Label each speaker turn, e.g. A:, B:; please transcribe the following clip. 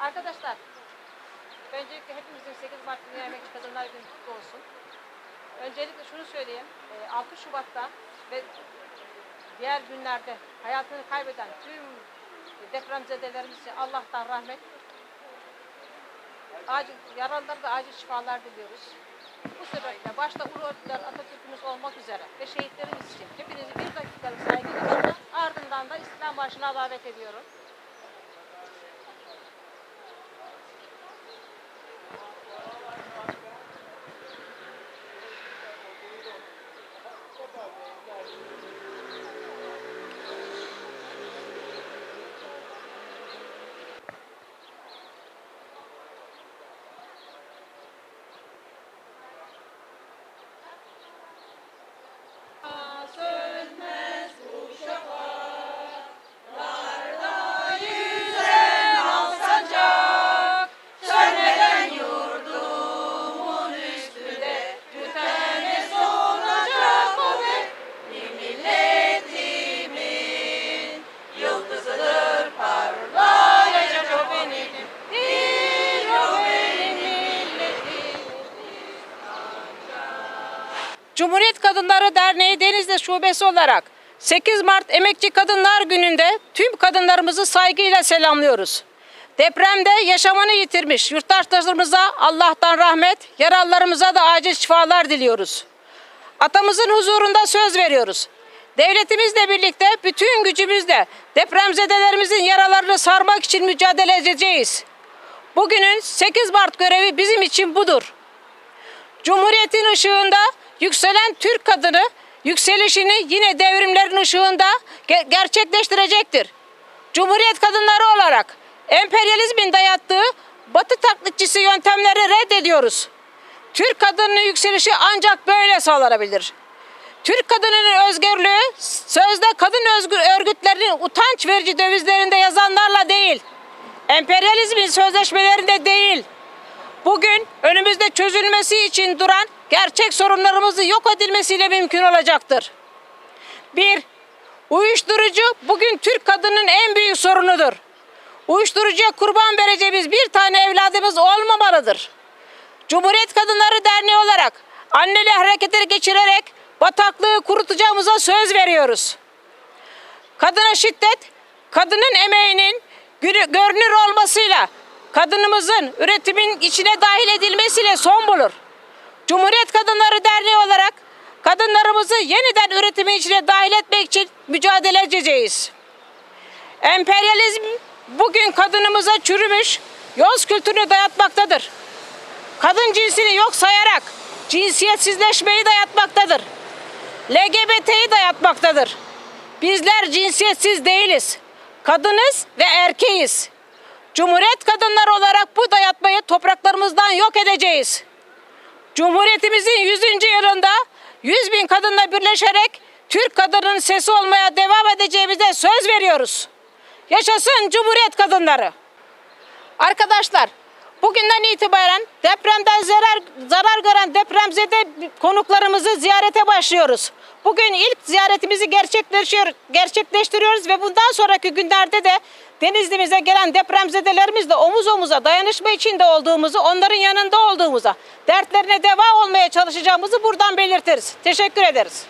A: Arkadaşlar öncelikle hepimizin 8 Mart Dünya Emekçi Kadınlar Günü kutlu olsun. Öncelikle şunu söyleyeyim, e, 6 Şubat'ta ve diğer günlerde hayatını kaybeden tüm depremzedelerimiz için Allah'tan rahmet, acil, yaralılara da acil şifalar diliyoruz. Bu sebeple başta Ulu Örgütler Atatürk'ümüz olmak üzere ve şehitlerimiz için hepinizi bir dakikalık saygıyla ardından da İslam Marşı'na davet ediyorum. Kadınları Derneği Denizli Şubesi olarak 8 Mart Emekçi Kadınlar Günü'nde tüm kadınlarımızı saygıyla selamlıyoruz. Depremde yaşamını yitirmiş yurttaşlarımıza Allah'tan rahmet, yaralılarımıza da acil şifalar diliyoruz. Atamızın huzurunda söz veriyoruz. Devletimizle birlikte bütün gücümüzle depremzedelerimizin yaralarını sarmak için mücadele edeceğiz. Bugünün 8 Mart görevi bizim için budur. Cumhuriyetin ışığında yükselen Türk kadını yükselişini yine devrimlerin ışığında ge- gerçekleştirecektir. Cumhuriyet kadınları olarak emperyalizmin dayattığı batı taklitçisi yöntemleri reddediyoruz. Türk kadının yükselişi ancak böyle sağlanabilir. Türk kadınının özgürlüğü sözde kadın özgür örgütlerinin utanç verici dövizlerinde yazanlarla değil, emperyalizmin sözleşmelerinde değil, bugün önümüzde çözülmesi için duran gerçek sorunlarımızın yok edilmesiyle mümkün olacaktır. Bir, uyuşturucu bugün Türk kadının en büyük sorunudur. Uyuşturucuya kurban vereceğimiz bir tane evladımız olmamalıdır. Cumhuriyet Kadınları Derneği olarak anneli hareketleri geçirerek bataklığı kurutacağımıza söz veriyoruz. Kadına şiddet, kadının emeğinin görünür olmasıyla kadınımızın üretimin içine dahil edilmesiyle son bulur. Cumhuriyet Kadınları Derneği olarak kadınlarımızı yeniden üretimin içine dahil etmek için mücadele edeceğiz. Emperyalizm bugün kadınımıza çürümüş yoz kültürünü dayatmaktadır. Kadın cinsini yok sayarak cinsiyetsizleşmeyi dayatmaktadır. LGBT'yi dayatmaktadır. Bizler cinsiyetsiz değiliz. Kadınız ve erkeğiz. Cumhuriyet kadınları olarak bu dayatmayı topraklarımızdan yok edeceğiz. Cumhuriyetimizin 100. yılında 100 bin kadınla birleşerek Türk kadının sesi olmaya devam edeceğimize söz veriyoruz. Yaşasın Cumhuriyet kadınları. Arkadaşlar bugünden itibaren depremden zarar, zarar gören depremzede konuklarımızı ziyarete başlıyoruz. Bugün ilk ziyaretimizi gerçekleşiyor, gerçekleştiriyoruz ve bundan sonraki günlerde de Denizli'mize gelen depremzedelerimizle omuz omuza dayanışma içinde olduğumuzu, onların yanında olduğumuza, dertlerine deva olmaya çalışacağımızı buradan belirtiriz. Teşekkür ederiz.